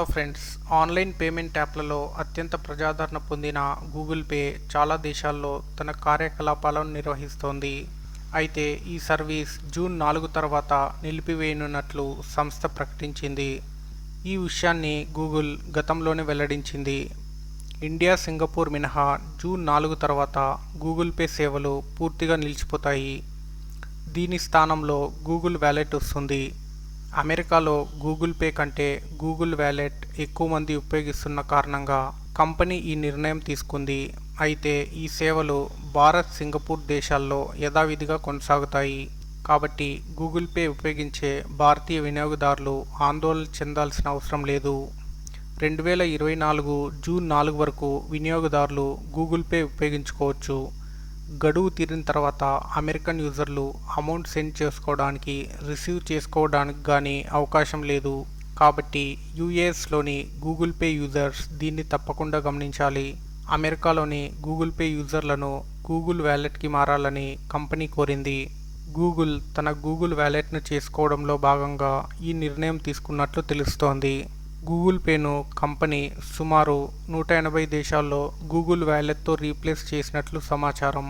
Hello friends online payment యాప్లలో అత్యంత ప్రజాదరణ పొందిన గూగుల్ పే చాలా దేశాల్లో తన కార్యకలాపాలను నిర్వహిస్తోంది. అయితే ఈ సర్వీస్ జూన్ నాలుగు తర్వాత నిలిపివేయనున్నట్లు సంస్థ ప్రకటించింది. ఈ విషయాన్ని గూగుల్ గతంలోనే వెల్లడించింది. ఇండియా సింగపూర్ మినహా జూన్ నాలుగు తర్వాత గూగుల్ పే సేవలు పూర్తిగా నిలిచిపోతాయి. దీని స్థానంలో గూగుల్ వ్యాలెట్ వస్తుంది. అమెరికాలో గూగుల్ పే కంటే గూగుల్ వ్యాలెట్ ఎక్కువ మంది ఉపయోగిస్తున్న కారణంగా కంపెనీ ఈ నిర్ణయం తీసుకుంది. అయితే ఈ సేవలు భారత్ సింగపూర్ దేశాల్లో యథావిధిగా కొనసాగుతాయి. కాబట్టి గూగుల్ పే ఉపయోగించే భారతీయ వినియోగదారులు ఆందోళన చెందాల్సిన అవసరం లేదు. రెండు వేల ఇరవై నాలుగు జూన్ నాలుగు వరకు వినియోగదారులు గూగుల్ పే ఉపయోగించుకోవచ్చు. గడువు తీరిన తర్వాత అమెరికన్ యూజర్లు అమౌంట్ సెండ్ చేసుకోవడానికి రిసీవ్ చేసుకోవడానికి కానీ అవకాశం లేదు. కాబట్టి యూఏఎస్లోని గూగుల్ పే యూజర్స్ దీన్ని తప్పకుండా గమనించాలి. అమెరికాలోని గూగుల్ పే యూజర్లను గూగుల్ వ్యాలెట్కి మారాలని కంపెనీ కోరింది. గూగుల్ తన గూగుల్ వ్యాలెట్ను చేసుకోవడంలో భాగంగా ఈ నిర్ణయం తీసుకున్నట్లు తెలుస్తోంది. గూగుల్ పేను కంపెనీ సుమారు నూట ఎనభై దేశాల్లో గూగుల్ వ్యాలెట్తో రీప్లేస్ చేసినట్లు సమాచారం.